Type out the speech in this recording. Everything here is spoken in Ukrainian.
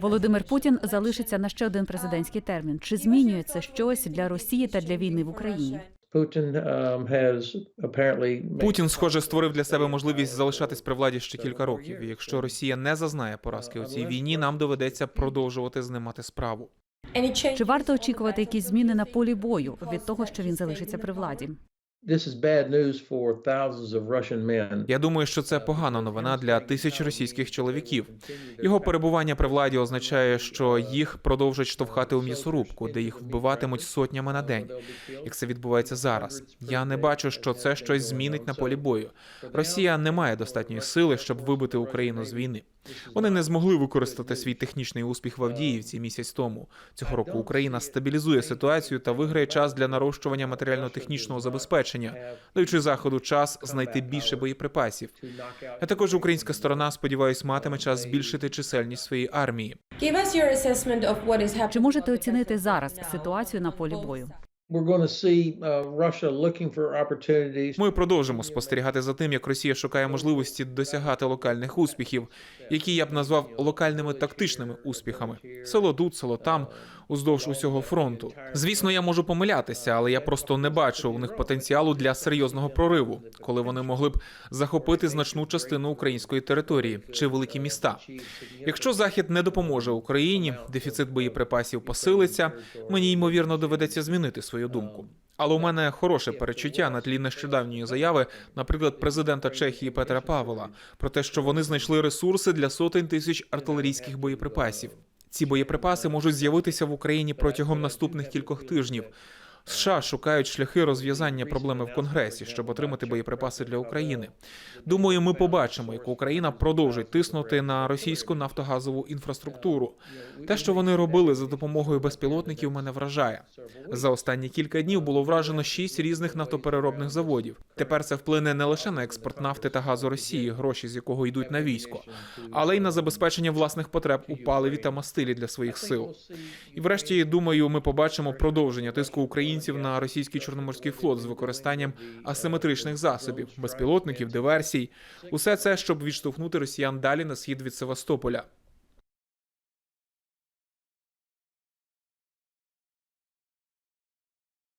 Володимир Путін залишиться на ще один президентський термін. Чи змінює це щось для Росії та для війни в Україні? Putin has apparently made Путін, схоже, створив для себе можливість залишатись при владі ще кілька років. І якщо Росія не зазнає поразки у цій війні, нам доведеться продовжувати з ним мати справу. Чи варто очікувати якісь зміни на полі бою від того, що він залишиться при владі? Я думаю, що це погана новина для тисяч російських чоловіків. Його перебування при владі означає, що їх продовжать штовхати у м'ясорубку, де їх вбиватимуть сотнями на день. Як це відбувається зараз? Я не бачу, що це щось змінить на полі бою. Росія не має достатньої сили, щоб вибити Україну з війни. Вони не змогли використати свій технічний успіх в Авдіївці місяць тому. Цього року Україна стабілізує ситуацію та виграє час для нарощування матеріально-технічного забезпечення, даючи заходу час знайти більше боєприпасів. А також українська сторона, сподіваюсь, матиме час збільшити чисельність своєї армії. Чи можете оцінити зараз ситуацію на полі бою? Uh. Ми продовжимо спостерігати за тим, як Росія шукає можливості досягати локальних успіхів, які я б назвав локальними тактичними успіхами. Село тут, село там, уздовж усього фронту. Звісно, я можу помилятися, але я просто не бачу у них потенціалу для серйозного прориву, коли вони могли б захопити значну частину української території чи великі міста. Якщо захід не допоможе Україні, дефіцит боєприпасів посилиться. Мені ймовірно доведеться змінити свою думку. Але у мене хороше перечуття на тлі нещодавньої заяви, наприклад, президента Чехії Петра Павела, про те, що вони знайшли ресурси для сотень тисяч артилерійських боєприпасів. Ці боєприпаси можуть з'явитися в Україні протягом наступних кількох тижнів. США шукають шляхи розв'язання проблеми в Конгресі, щоб отримати боєприпаси для України. Думаю, ми побачимо, як Україна продовжить тиснути на російську нафтогазову інфраструктуру. Те, що вони робили за допомогою безпілотників, мене вражає. За останні кілька днів було вражено шість різних нафтопереробних заводів. Тепер це вплине не лише на експорт нафти та газу Росії, гроші з якого йдуть на військо, але й на забезпечення власних потреб у паливі та мастилі для своїх сил. І врешті, думаю, ми побачимо продовження тиску українців на російський чорноморський флот з використанням асиметричних засобів, безпілотників, диверсій. Усе це, щоб відштовхнути росіян далі на схід від Севастополя.